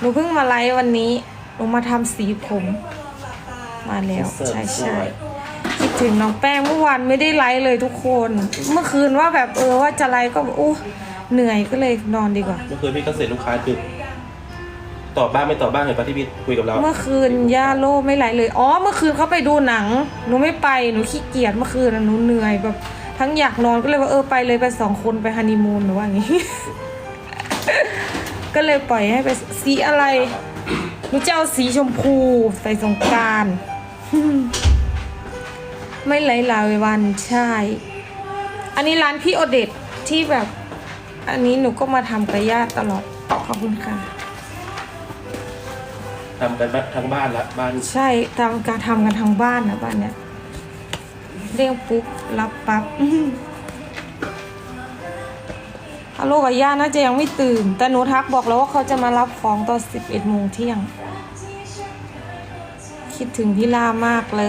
หนูเพิ่งมาไลฟ์วันนี้หนูมาทำสีผม มาแล้วใช่ใช่คิดถึงน้องแป้งเมื่อวานไม่ได้ไลฟ์เลยทุกคน เมื่อคืนว่าแบบเออว่าจะไลฟ์ก็แบบโอ้เหนื่อยก็เลยนอนดีกว่า เมื่อคืนพี่ก็เสร็จลูกค้าดึกตอบบ้างไม่ตอบบ้างเห็นปะที่พี่คุยกับเรา เมื่อคืนย่าโลไม่ไลฟ์เลยอ๋อเมื่อคืนเขาไปดูหนังหนูไม่ไปหนูขี้เกียจเมื่อคืนน่ะหนูเหนื่อยแบบ ทั้งอยากนอนก็เลยว่าเออไปเลยไปสองคนไปฮันนีมูนหรือว่าอย่างงี้ ก็เลยปล่อยให้ไปสีอะไรหนูจะเอาสีชมพูใส่สงกรารไม่ไหลหลายวันใช่ อันนี้ร้านพี่โอเดตที่แบบ อันนี้หนูก็มาทำกับญาติตลอด ขอบคุณค่ะทำกันทั้งบ้านละบ้านใช่ทำการทำกันทางบ้านนะบ้านเนี้ยเรียกปุ๊บรับปั๊บอื้อหือ ฮัลโหลกับย่าน่าจะยังไม่ตื่น แต่หนูทักบอกแล้วว่าเขาจะมารับของตอนสิบเอ็ดโมงเที่ยง คิดถึงพี่ล่ามากเล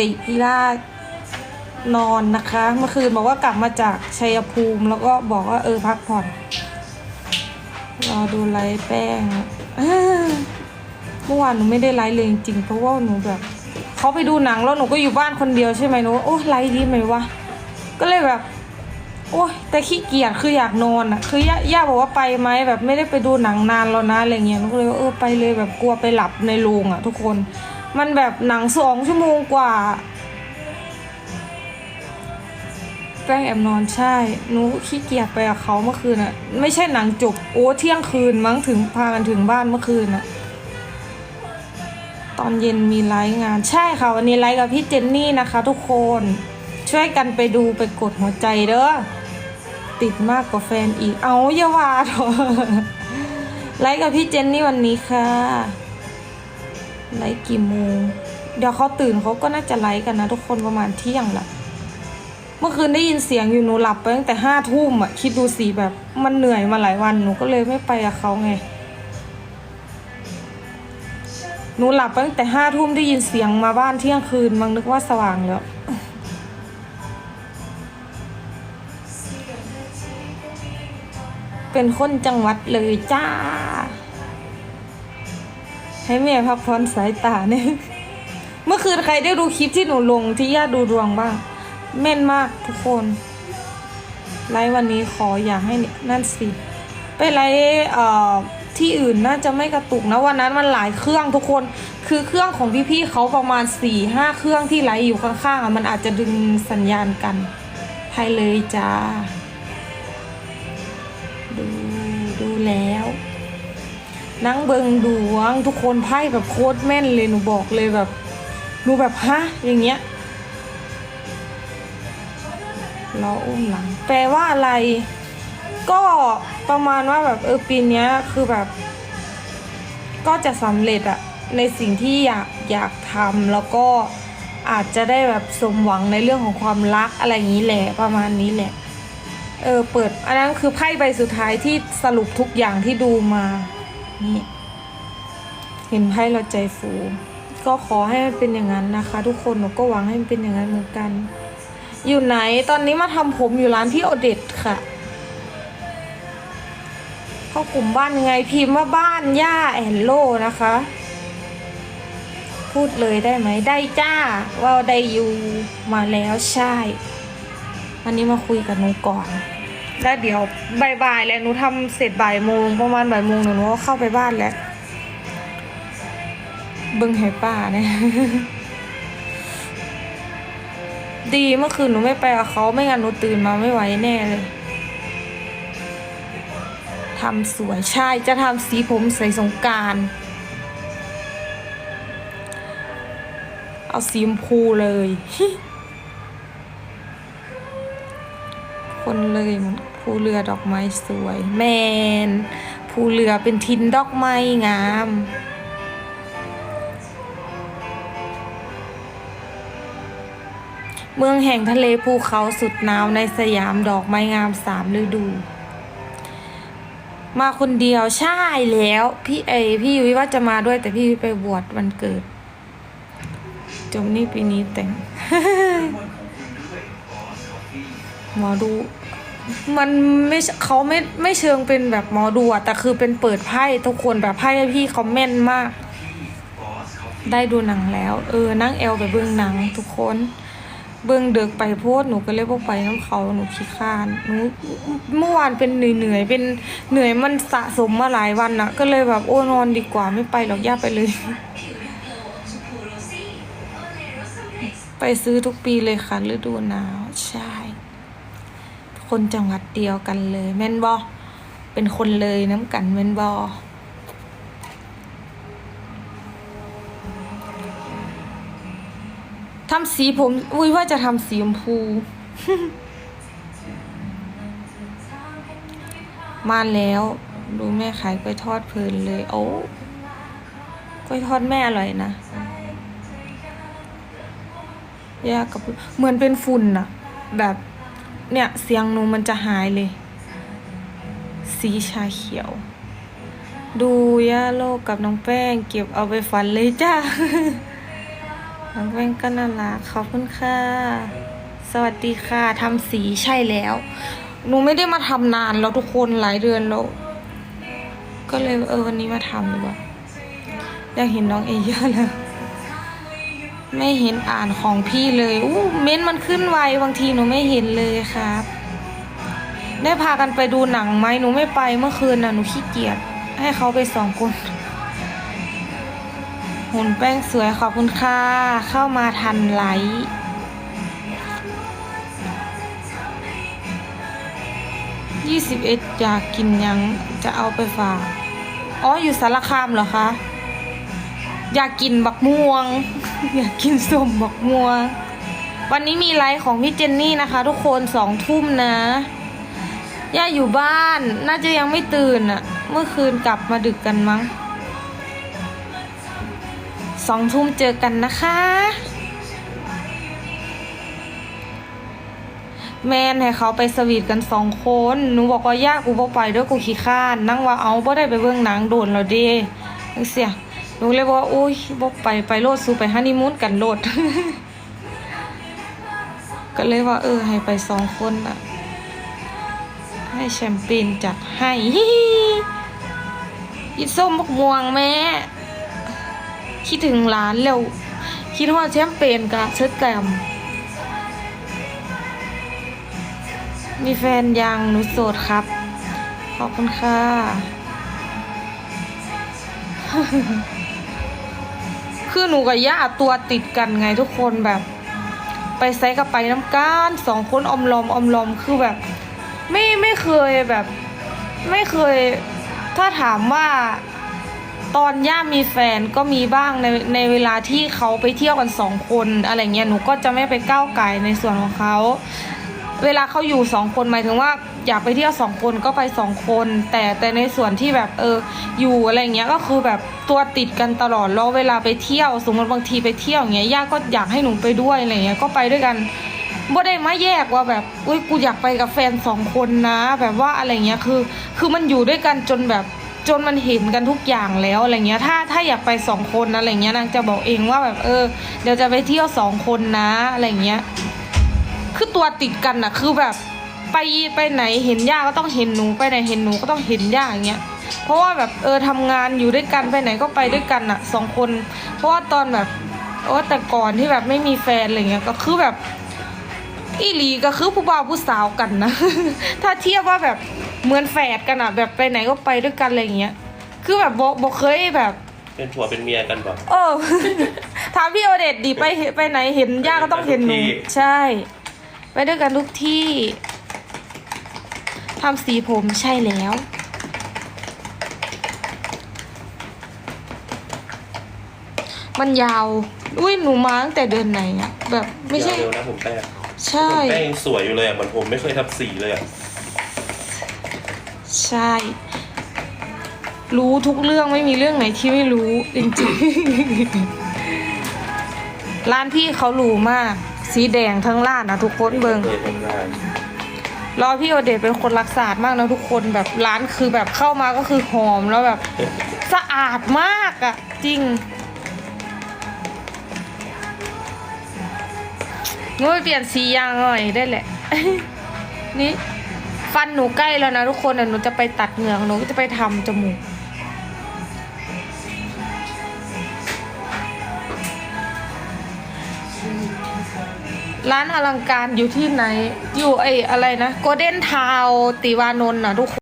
ย พี่ล่านอนนะคะเมื่อคืนบอกว่ากลับมาจากชัยภูมิ แล้วก็บอกว่าเออพักผ่อนรอดูไลฟ์แป้งเมื่อวานหนูไม่ได้ไลฟ์เลยจริงเพราะว่าหนูแบบเขาไปดูหนังแล้วหนูก็อยู่บ้านคนเดียวใช่ไหมหนูโอ้ไลฟ์ดีไหมวะก็เลยแบบ โอ้ยแต่ขี้เกียจคืออยากนอนอะคือย่าย่าบอกว่าไปไหมแบบไม่ได้ไปดูหนังนานแล้วนะอะไรเงี้ยนูก็เลยว่าเออไปเลยแบบกลัวไปหลับในโรงอะ ทุกคน มันแบบหนังสองชั่วโมงกว่า แป้งแอบนอนใช่หนูขี้เกียจไปกับเขาเมื่อคืนอะ ไม่ใช่หนังจบโอ้เที่ยงคืนมั้งถึงพากันถึงบ้านเมื่อคืนอะ ตอนเย็นมีไลฟ์งานใช่ค่ะวันนี้ไลฟ์กับพี่เจนนี่นะคะ ทุกคน ช่วยกันไปดูไปกดหัวใจเด้อติดมากกว่าแฟนอีก เอาอย่าว่าเถอะไลฟ์กับพี่เจนนี่วันนี้ค่ะ ไลฟ์กี่โมง เดี๋ยวเขาตื่นเขาก็น่าจะไลฟ์กันนะทุกคนประมาณเที่ยงแหละเมื่อคืนได้ยินเสียงอยู่หนูหลับไปตั้งแต่ห้าทุ่มอะ คิดดูสิแบบมันเหนื่อยมาหลายวันหนูก็เลยไม่ไปกับเขาไง หนูหลับไปตั้งแต่ห้าทุ่มได้ยินเสียงมาบ้านเที่ยงคืนมังนึกว่าสว่างแล้ว เป็นคนจังหวัดเลยจ้า ให้แม่พักผ่อนสายตาเนี่ยเมื่อคืนใครได้ดูคลิปที่หนูลงที่ย่าดูดวงบ้าง แม่นมากทุกคน ไลฟ์วันนี้ขออย่าให้นั่นสิไปไลฟ์เอ่อที่อื่นน่าจะไม่กระตุกนะวันนั้นมันหลายเครื่องทุกคน คือเครื่องของพี่ๆเขาประมาณสี่ห้าเครื่องที่ไลฟ์อยู่ข้างๆอะมันอาจจะดึงสัญญาณกันให้เลยจ้า แล้ว นั่งเบิงดวงทุกคนไพ่แบบโคตรแม่นเลยหนูบอกเลยแบบหนูแบบฮะอย่างเงี้ยล้ออุ้มหลัง แปลว่าอะไร ก็ประมาณว่าแบบเออปีนี้คือแบบ ก็จะสำเร็จอะในสิ่งที่อยากอยากทำแล้วก็อาจจะได้แบบสมหวังในเรื่องของความรักอะไรอย่างนี้แหละประมาณนี้แหละ เออเปิดอันนั้นคือไพ่ใบสุดท้ายที่สรุปทุกอย่างที่ดูมานี่เห็นไพ่เราใจฟู ก็ขอให้มันเป็นอย่างนั้นนะคะ ทุกคนหนูก็หวังให้มันเป็นอย่างนั้นเหมือนกัน อยู่ไหนตอนนี้มาทำผมอยู่ร้านพี่โอเดตค่ะเข้ากลุ่มบ้านยังไงพิมพ์ว่าบ้านย่าแอนโลนะคะ พูดเลยได้ไหมได้จ้าว่าได้อยู่มาแล้วใช่วันนี้มาคุยกับหนูก่อน แล้วเดี๋ยวบ่ายๆแล้วหนูทำเสร็จบ่ายโมงประมาณบ่ายโมงหนูก็เข้าไปบ้านแล้วเบึงให้ป้าเนี่ยดีเมื่อคืนหนูไม่ไปกับเขาไม่งั้นหนูตื่นมาไม่ไหวแน่เลยทำสวยใช่จะทำสีผมใส่สงการเอาสีชมพูเลย คนเลยมันภูเรือดอกไม้สวย แมนภูเรือเป็นทินดอกไม้งามเมืองแห่งทะเลภูเขาสุดหนาวในสยามดอกไม้งามสามฤดู มาคนเดียวใช่แล้ว พี่เอพี่ยุ้ยว่าจะมาด้วยแต่พี่ยุ้ยไปบวชวันเกิด จมนี่ปีนี้แต่ง หมอดู มันไม่เขาไม่ไม่เชิงเป็นแบบหมอดูอะแต่คือเป็นเปิดไพ่ทุกคนแบบไพ่พี่เขาแม่นมาก ได้ดูหนังแล้ว เออนั่งแอลไปเบื้องหนังทุกคนเบื้องเดึกไปโพดหนูก็เลยบอกไปน้ำเขาหนูขี้ข้านหนูเมื่อวานเป็นเหนื่อยๆเป็นเหนื่อยมันสะสมมาหลายวันอะก็เลยแบบโอ้นอนดีกว่าไม่ไปหรอกย่าไปเลย ไปซื้อทุกปีเลยค่ะฤดูหนาวใช่ คนจังหวัดเดียวกันเลยแม่นบอเป็นคนเลยน้ำกันแม่นบอทำสีผม อุ้ยว่าจะทำสีชมพูมาแล้วดูแม่ขายกล้วยทอดเพลินเลย โอ้กล้วยทอดแม่อร่อยนะยากกับเหมือนเป็นฝุ่นอะแบบ เนี่ยเสียงหนูมันจะหายเลย สีชาเขียว ดูย่าโลกกับน้องแป้ง เก็บเอาไปฝันเลยจ้าน้องแป้งก็น่ารักขอบคุณค่ะ สวัสดีค่ะทำสีใช่แล้ว หนูไม่ได้มาทำนานแล้วทุกคนหลายเดือนแล้ว ก็เลยเออวันนี้มาทำดีกว่าอยากเห็นน้องเอเยอะแล้ว ไม่เห็นอ่านของพี่เลยอู้เม้นต์มันขึ้นไวบางทีหนูไม่เห็นเลยครับ ได้พากันไปดูหนังไหมหนูไม่ไปเมื่อคืนน่ะหนูขี้เกียจให้เขาไปสองคน หุ่นแป้งสวยขอบคุณค่ะเข้ามาทันไลค์ยี่สิบเอ็ดอยากกินยังจะเอาไปฝาก อ๋ออยู่สารคามเหรอคะ อยากกินบักม่วง อยากกินสมบักม่ววันนี้มีไลฟ์ของพี่เจนนี่นะคะ ทุกคนสองทุ่มนะ ย่าอยู่บ้าน น่าจะยังไม่ตื่นอะเมื่อคืนกลับมาดึกกันมั้งสองทุ่มเจอกันนะคะ แมนให้เขาไปสวีทกันสองคนหนูบอกว่าย่ากูบ่ไปด้วยกูขี้ข้าน นั่งว่าเอาบ่ได้ไปเบิ่งหนังโดนแล้วด้จังเสีย หนูเลยบอกว่าโอ้ยบ่ไปไปโลดสู้ไปฮันนีมูนกันโลด ก็เลยว่า เออ ให้ไปสองคนอะให้แชมเปญจัดให้ยิดส้มมกม่วงแม่ คิดถึงร้านเร็วคิดว่าแชมเปญกับเชิดแกมมีแฟนยังหนูโสดครับ ขอบคุณค่ะ คือหนูกับย่าตัวติดกันไงทุกคนแบบ ไปไซกับไปน้ำก้านสองคนอมลอมอมลอมคือแบบ ไม่ไม่เคยแบบ ไม่เคย ถ้าถามว่าตอนย่ามีแฟนก็มีบ้างในในเวลาที่เขาไปเที่ยวกันสองคนอะไรเงี้ยหนูก็จะไม่ไปก้าวไก่ในส่วนของเขา เวลาเขาอยู่สองคนหมายถึงว่าอยากไปเที่ยวสองคนก็ไปสองคน แต่แต่ในส่วนที่แบบเอออยู่อะไรเงี้ยก็คือแบบตัวติดกันตลอดแล้วเวลาไปเที่ยว สมมติบางทีไปเที่ยวเงี้ยย่าก็อยากให้หนูไปด้วยอะไรเงี้ยก็ไปด้วยกันบ่ได้มาแยกว่าแบบอุ้ยกูอยากไปกับแฟนสองคนนะ แบบว่าอะไรเงี้ยคือ คือมันอยู่ด้วยกันจนแบบจนมันเห็นกันทุกอย่างแล้วอะไรเงี้ย ถ้าถ้าอยากไปสองคนนะอะไรเงี้ยนางจะบอกเองว่าแบบเออเดี๋ยวจะไปเที่ยวสองคนนะอะไรเงี้ย คือตัวติดกันอะคือแบบไปไปไหนเห็นย่าก็ต้องเห็นหนูไปไหนเห็นหนูก็ต้องเห็นย่าอย่างเงี้ยเพราะว่าแบบเออทำงานอยู่ด้วยกันไปไหนก็ไปด้วยกันอะสองคน เพราะว่าตอนแบบโอ้แต่ก่อนที่แบบไม่มีแฟนอะไรเงี้ยก็คือแบบอีหลีก็คือผู้บ่าวผู้สาวกันนะ ถ้าเทียบว่าแบบเหมือนแฝดกันอะแบบไปไหนก็ไปด้วยกันอะไรเงี้ย คือแบบบอกบอกเคยแบบ เป็นผัวเป็นเมียกันบอกเออถามพี่โอเดตดีไปไปไหนเห็นย่าก็ต้องเห็นหนูไปทุกที่ใช่ ไปด้วยกันทุกที่ทำสีผมใช่แล้ว มันยาวอุ้ยหนูมาตั้งแต่เดือนไหนอะแบบไม่ใช่ เดี๋ยวเร็วนะผมแป้งใช่ ผมแป้งยังสวยอยู่เลยอะเหมือนผมไม่เคยทับสีเลยอะใช่ รู้ทุกเรื่องไม่มีเรื่องไหนที่ไม่รู้จริงๆ ร้านพี่เขาหรูมาก สีแดงทั้งร้านนะทุกคนเบิงเคยทำงรอพี่โอเดตเป็นคนรักษาดมากนะทุกคนแบบร้านคือแบบเข้ามาก็คือหอมแล้วแบบสะอาดมากอะจริงนู้นเปลี่ยนสียางหน่อยได้แหละ นี่ ฟันหนูใกล้แล้วนะทุกคนเดี๋ยวหนูจะไปตัดเหงือกหนูก็จะไปทำจมูก ร้านอลังการอยู่ที่ไหน อยู่ไอ้อะไรนะโกลเด้นทาวติวานนท์นะทุกคน